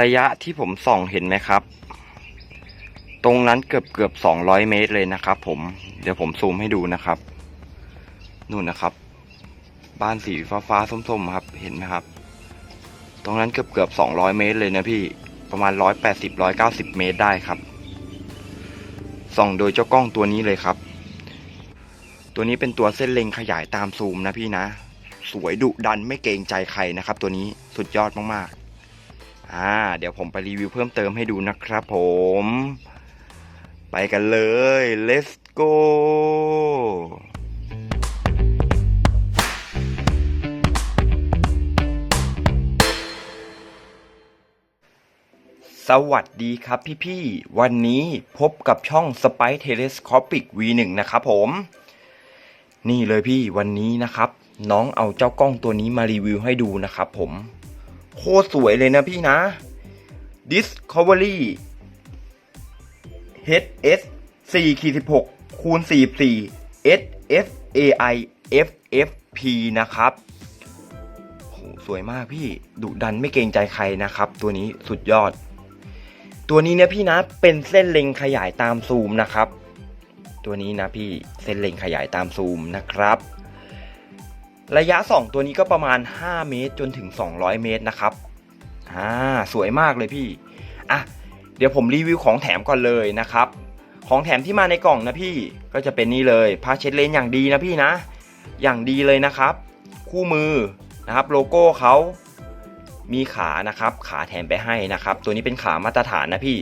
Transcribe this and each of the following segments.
ระยะที่ผมส่องเห็นไหมครับ ตรงนั้นเกือบเกือบสองร้อยเมตรเลยนะครับ ผม เดี๋ยวผมซูมให้ดูนะครับ นู่นนะครับ บ้านสีฟ้าฟ้าๆส้มๆครับ เห็นไหมครับ ตรงนั้นเกือบเกือบสองร้อยเมตรเลยนะพี่ ประมาณร้อยแปดสิบร้อยเก้าสิบเมตรได้ครับ ส่องโดยเจ้ากล้องตัวนี้เลยครับ ตัวนี้เป็นตัวเส้นเล็งขยายตามซูมนะพี่นะ สวยดุดันไม่เกรงใจใครนะครับ ตัวนี้สุดยอดมากๆ อ่า เดี๋ยวผมไปรีวิวเพิ่มเติมให้ดูนะครับผม ไปกันเลย let's go สวัสดีครับพี่ๆ วันนี้พบกับช่อง Spy Telescopic V1 นะครับผม นี่เลยพี่วันนี้นะครับ น้องเอาเจ้ากล้องตัวนี้มารีวิวให้ดูนะครับผม โคตรสวยเลยนะพี่นะ Discovery HS 4ขีด16คูณ44 SSAI FFP นะครับโหสวยมากพี่ดุดันไม่เกรงใจใครนะครับ ตัวนี้สุดยอด ตัวนี้เนี่ยพี่นะเป็นเส้นเล็งขยายตามซูมนะครับ ตัวนี้นะพี่เส้นเล็งขยายตามซูมนะครับ ระยะสองตัวนี้ก็ประมาณ 5 เมตรจนถึง 200 เมตรนะครับอ่าสวยมากเลยพี่อะเดี๋ยวผมรีวิวของแถมก่อนเลยนะครับ ของแถมที่มาในกล่องนะพี่ก็จะเป็นนี่เลยผ้าเช็ดเลนอย่างดีนะพี่นะ อย่างดีเลยนะครับ คู่มือนะครับโลโก้เขามีขานะครับขาแถมไปให้นะครับ ตัวนี้เป็นขามาตรฐานนะพี่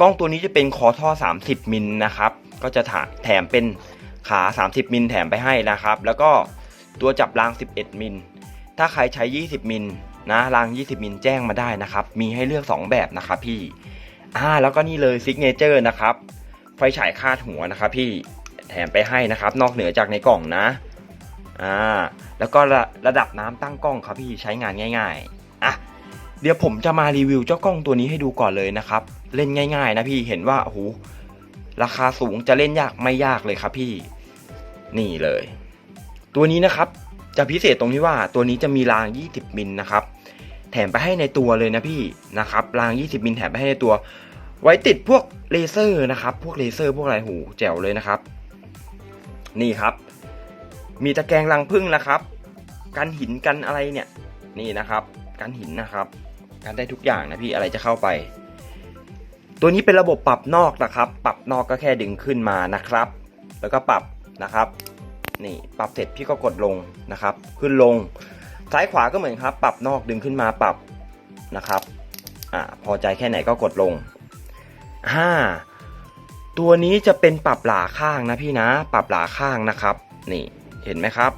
กล้องตัวนี้จะเป็นคอท่อ 30มิลนะครับ ก็จะถแถมเป็นขา 30มิลแถมไปให้นะครับ แล้วก็ ตัวจับราง 11 มิล ถ้าใครใช้ 20 มิลนะราง 20 มิลแจ้งมาได้นะครับ มีให้เลือก 2 แบบนะครับพี่ อ่า แล้วก็นี่เลยซิกเนเจอร์นะครับ ไฟฉายคาดหัวนะครับพี่ แถมไปให้นะครับ นอกเหนือจากในกล่องนะ อ่า แล้วก็ระระดับน้ำตั้งกล้องครับพี่ ใช้งานง่าย ๆ อะ เดี๋ยวผมจะมารีวิวเจ้ากล้องตัวนี้ให้ดูก่อนเลยนะครับ เล่นง่าย ๆ นะพี่ เห็นว่าโอ้โหราคาสูงจะเล่นยากไม่ยากเลยครับพี่ นี่เลย ตัวนี้นะครับจะพิเศษตรงที่ว่าตัวนี้จะมีราง 20 มิลนะครับ แถมไปให้ในตัวเลยนะพี่นะครับ ราง 20 มิลแถมไปให้ในตัว ไว้ติดพวกเลเซอร์นะครับ พวกเลเซอร์พวกอะไรหูแจ๋วเลยนะครับ นี่ครับ มีตะแกรงรังพึ่งนะครับ กันหินกันอะไรเนี่ย นี่นะครับ กันหินนะครับ กันได้ทุกอย่างนะพี่อะไรจะเข้าไป ตัวนี้เป็นระบบปรับนอกนะครับ ปรับนอกก็แค่ดึงขึ้นมานะครับ แล้วก็ปรับนะครับ นี่ปรับเสร็จพี่ก็กดลงนะครับ ขึ้นลง ซ้ายขวาก็เหมือนครับ ปรับนอกดึงขึ้นมาปรับนะครับอ่าพอใจแค่ไหนก็กดลงห้าตัวนี้จะเป็นปรับหลาข้างนะพี่นะ ปรับหลาข้างนะครับ นี่เห็นไหมครับ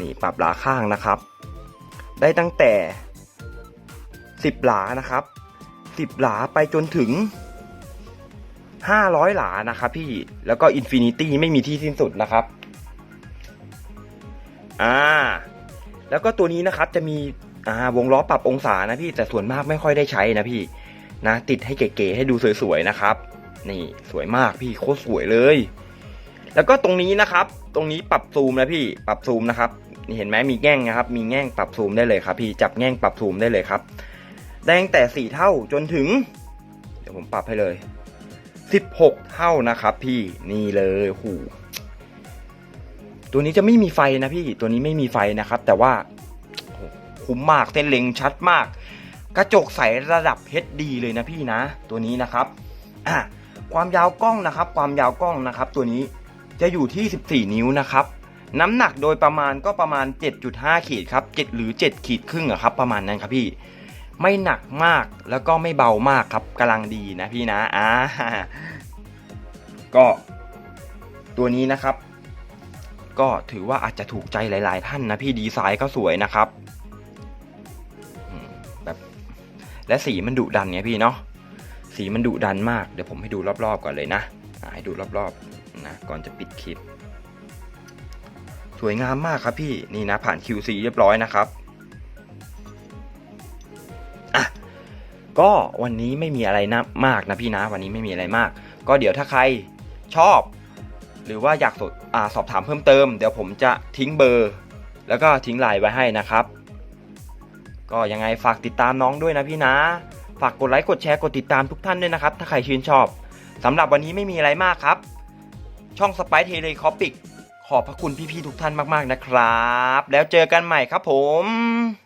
นี่ปรับหลาข้างนะครับ ได้ตั้งแต่ 10 หลานะครับ 10 หลาไปจนถึง 500 หลานะครับพี่แล้วก็อินฟินิตี้ไม่มีที่สิ้นสุดนะครับ อ่า แล้วก็ตัวนี้นะครับจะมีอ่าวงล้อปรับองศานะพี่แต่ส่วนมากไม่ค่อยได้ใช้นะพี่นะติดให้เก๋ๆให้ดูสวยๆนะครับ นี่สวยมากพี่โคตรสวยเลย แล้วก็ตรงนี้นะครับ ตรงนี้ปรับซูมนะพี่ปรับซูมนะครับเห็นไหมมีแง่งนะครับ มีแง่งปรับซูมได้เลยครับพี่จับแง่งปรับซูมได้เลยครับได้ตั้งแต่สี่เท่าจนถึง เดี๋ยวผมปรับให้เลยสิบหกเท่านะครับ พี่นี่เลยหู ตัวนี้จะไม่มีไฟนะพี่ตัวนี้ไม่มีไฟนะครับ แต่ว่าคุ้มมากเส้นเล็งชัดมาก กระจกใสระดับ HD เลยนะพี่นะ ตัวนี้นะครับอะความยาวกล้องนะครับ ความยาวกล้องนะครับ ตัวนี้จะอยู่ที่ 14 นิ้วนะครับน้ำหนักโดยประมาณก็ประมาณ 7.5 ขีดครับ7หรือ 7 ขีดครึ่งอะครับ ประมาณนั้นครับพี่ ไม่หนักมากแล้วก็ไม่เบามากครับกำลังดีนะพี่นะอ่าก็ตัวนี้นะครับ ก็ถือว่าอาจจะถูกใจหลาย ๆ ท่านนะพี่ดีไซน์ก็สวยนะครับแบบและสีมันดุดันเนี่ยพี่เนาะสีมันดุดันมากเดี๋ยวผมให้ดูรอบๆก่อนเลยนะให้ดูรอบๆนะก่อนจะปิดคลิป สวยงามมากครับพี่นี่นะผ่าน QC เรียบร้อยนะครับอะก็วันนี้ไม่มีอะไรนะมากนะพี่นะ วันนี้ไม่มีอะไรมาก ก็เดี๋ยวถ้าใครชอบ หรือว่าอยากสอสอบถามเพิ่มเติม เดี๋ยวผมจะทิ้งเบอร์ แล้วก็ทิ้งไลน์ไว้ให้นะครับ ก็ยังไงฝากติดตามน้องด้วยนะพี่นะ ฝากกดไลค์กดแชร์กดติดตามทุกท่านด้วยนะครับ ถ้าใครชื่นชอบสำหรับวันนี้ไม่มีอะไรมากครับ ช่องสไปเทเลคอปิกขอบพระคุณพี่ๆทุกท่านมากๆนะครับ แล้วเจอกันใหม่ครับผม